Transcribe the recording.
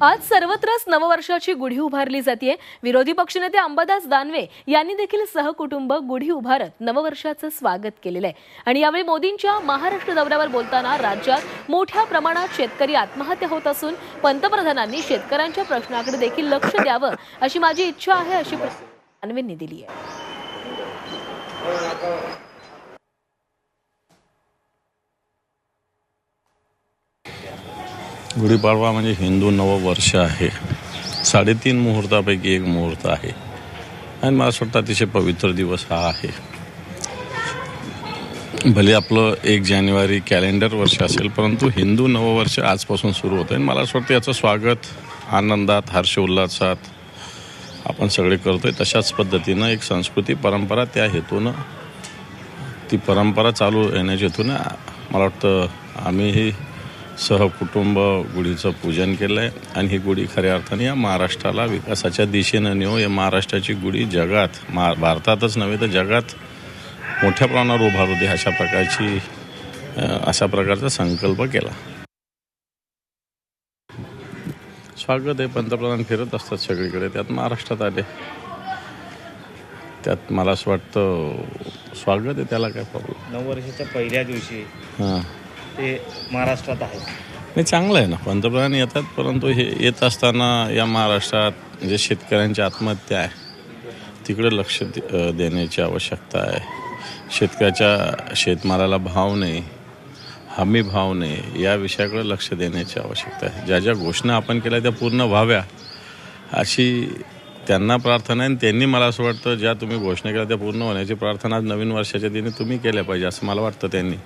आज सर्वत्रच नववर्षाची गुढी उभारली जाते विरोधी पक्षनेते अंबादास दानवे यांनी देखील सहकुटुंब गुढी उभारत नववर्षाचं स्वागत केलेलं आहे आणि यावेळी मोदींच्या महाराष्ट्र दौऱ्यावर बोलताना राज्यात मोठ्या प्रमाणात शेतकरी आत्महत्या होत असून पंतप्रधानांनी शेतकऱ्यांच्या प्रश्नाकडे देखील लक्ष द्यावं अशी माझी इच्छा आहे अशी दानवेंनी दिली आहे गुढीपाडवा म्हणजे हिंदू नववर्ष आहे. साडेतीन मुहूर्तापैकी एक मुहूर्त आहे. आणि मला असं वाटतं अतिशय पवित्र दिवस हा आहे. भले आपलं एक जानेवारी कॅलेंडर वर्ष असेल परंतु हिंदू नववर्ष आजपासून सुरू होतं आणि मला असं वाटतं याचं स्वागत आनंदात हर्षोल्लासात आपण सगळे करतो आहे तशाच पद्धतीनं एक संस्कृती परंपरा त्या हेतूनं ती परंपरा चालू येण्याच्या हेतूनं मला वाटतं आम्हीही सहकुटुंब गुढीचं पूजन केलं आहे आणि ही गुढी खऱ्या अर्थाने या महाराष्ट्राला विकासाच्या दिशेनं नेऊ या महाराष्ट्राची गुढी जगात मा भारतातच नव्हे तर जगात मोठ्या प्रमाणावर उभारू दे अशा प्रकारची अशा प्रकारचा संकल्प केला. स्वागत आहे. पंतप्रधान फिरत असतात सगळीकडे. त्यात महाराष्ट्रात आले. त्यात मला असं वाटतं स्वागत आहे. त्याला काय प्रॉब्लेम नववर्षाच्या पहिल्या दिवशी हां. ते महाराष्ट्रात आहेत. नाही चांगलं आहे ना. पंतप्रधान येतात परंतु हे येत असताना या महाराष्ट्रात जे शेतकऱ्यांची आत्महत्या आहे तिकडे लक्ष दे- देण्याची आवश्यकता आहे. शेतकऱ्याच्या शेतमालाला भाव नाही हमी भाव नाही या विषयाकडे लक्ष देण्याची आवश्यकता आहे. ज्या ज्या घोषणा आपण केल्या त्या पूर्ण व्हाव्या अशी त्यांना प्रार्थना आहे आणि त्यांनी मला असं वाटतं ज्या तुम्ही घोषणा केल्या त्या पूर्ण होण्याची प्रार्थना आज नवीन वर्षाच्या दिनी तुम्ही केल्या पाहिजे असं मला वाटतं त्यांनी.